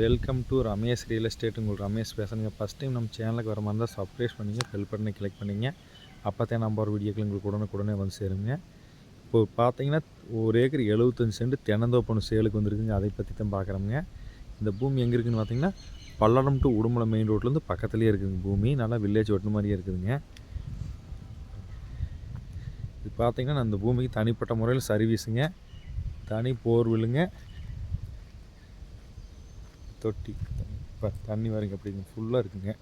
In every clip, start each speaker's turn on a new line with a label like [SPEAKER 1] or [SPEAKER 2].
[SPEAKER 1] Welcome to Ramesh real estate உங்களுக்கு ரமேஷ் பேசுகிறேங்க first time நம்ம சேனலுக்கு வர மாதிரி இருந்தால் சப்ஸ்கிரைப் பண்ணிங்க பெல் பட்டனை கிளிக் பண்ணிங்க அப்போ தான் நம்ம ஒரு வீடியோக்கள் உங்களுக்கு உடனுக்குடனே வந்து சேருங்க. இப்போ பார்த்தீங்கன்னா ஒரு ஏக்கர் எழுபத்தஞ்சு சென்ட் தென்னந்தோப்பணம் சேலுக்கு வந்திருக்குங்க. அதை பற்றி தான் பார்க்குறோங்க இந்த பூமி எங்கே இருக்குதுன்னு பார்த்தீங்கன்னா பல்லடம் டு உடுமலை மெயின் ரோட்லேருந்து பக்கத்துலேயே இருக்குதுங்க பூமி. நல்லா வில்லேஜ் ஒட்டின மாதிரியே இருக்குதுங்க. இது பார்த்தீங்கன்னா நான் இந்த பூமிக்கு தனிப்பட்ட முறையில் சர்வீஸுங்க தனி போர்வில்லுங்க. தொட்டி இப்போ தண்ணி வரைங்க அப்படிங்க ஃபுல்லாக இருக்குங்க.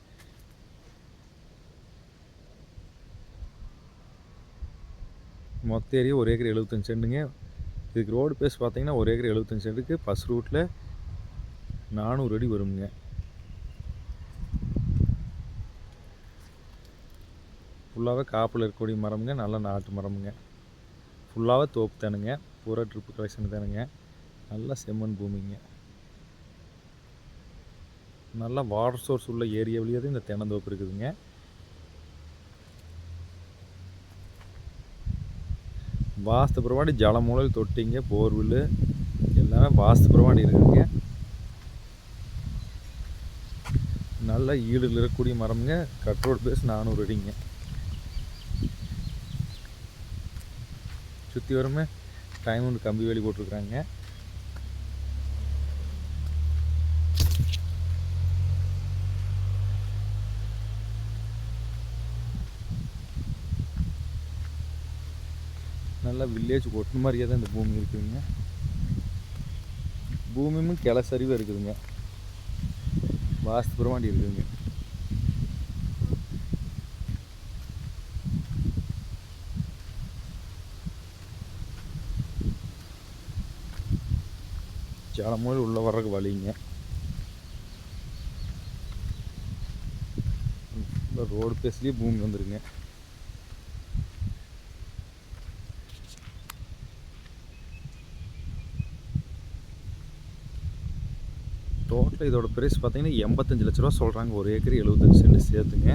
[SPEAKER 1] மொத்த ஏரியா ஒரு ஏக்கர் எழுபத்தஞ்சு சென்ட்டுங்க இதுக்கு ரோடு பேஸ் பார்த்தீங்கன்னா ஒரு ஏக்கர் எழுபத்தஞ்சு சென்ட்டுக்கு பஸ் ரூட்டில் நானூறு அடி வருங்க. ஃபுல்லாகவே காப்பில் இருக்கக்கூடிய மரமுங்க நல்ல நாட்டு மரமுங்க. ஃபுல்லாகவே தோப்பு தானுங்க பூரா ட்ரிப்பு கலெக்ஷன் தானுங்க. நல்லா செம்மண் பூமிங்க. நல்லா வாட்டர் சோர்ஸ் உள்ள ஏரியாவிலேயே தான் இந்த தென்னந்தோப்பு இருக்குதுங்க. வாஸ்து பிரமாடி ஜலமூலல் தொட்டிங்க போர்வில் எல்லாமே வாஸ்து பிரமாடி இருக்குதுங்க. நல்ல ஈடுல இருக்கக்கூடிய மரம்ங்க. கட் ரோடு பேஸ் நானூறு அடிங்க. சுற்றி வருமே டைம் ஒன்று கம்பி வேலி போட்டிருக்குறாங்க. நல்லா வில்லேஜ் ஒட்டு மாதிரியே தான் இந்த பூமி இருக்குதுங்க. பூமியும் கிளை சரிவாக இருக்குதுங்க. வாஸ்து பிரமாண்டி இருக்குதுங்க. ஜலமோல் உள்ள வர்றதுக்கு வழிங்க. ரோடு பேஸ்லேயே பூமி வந்துருங்க. டோட்டல் இதோட ப்ரைஸ் பார்த்தீங்கன்னா எண்பத்தஞ்சு லட்ச ரூபா சொல்கிறாங்க ஒரு ஏக்கர் எழுபத்தஞ்சு சென்ட் சேர்த்துங்க.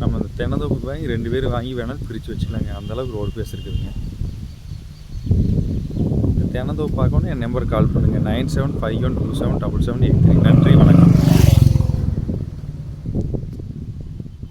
[SPEAKER 1] நம்ம அந்த தென்னந்தோப்பு வாங்கி ரெண்டு பேரும் வாங்கி வேணாலும் பிரித்து வச்சுக்கலாங்க. அந்தளவுக்கு ரோடு பேஸ் இருக்குதுங்க. இந்த தென்னந்தோப்பு பார்க்கணும் என் நம்பருக்கு கால் பண்ணுங்கள் nine seven five one two seven double seven eight three. நன்றி வணக்கம்.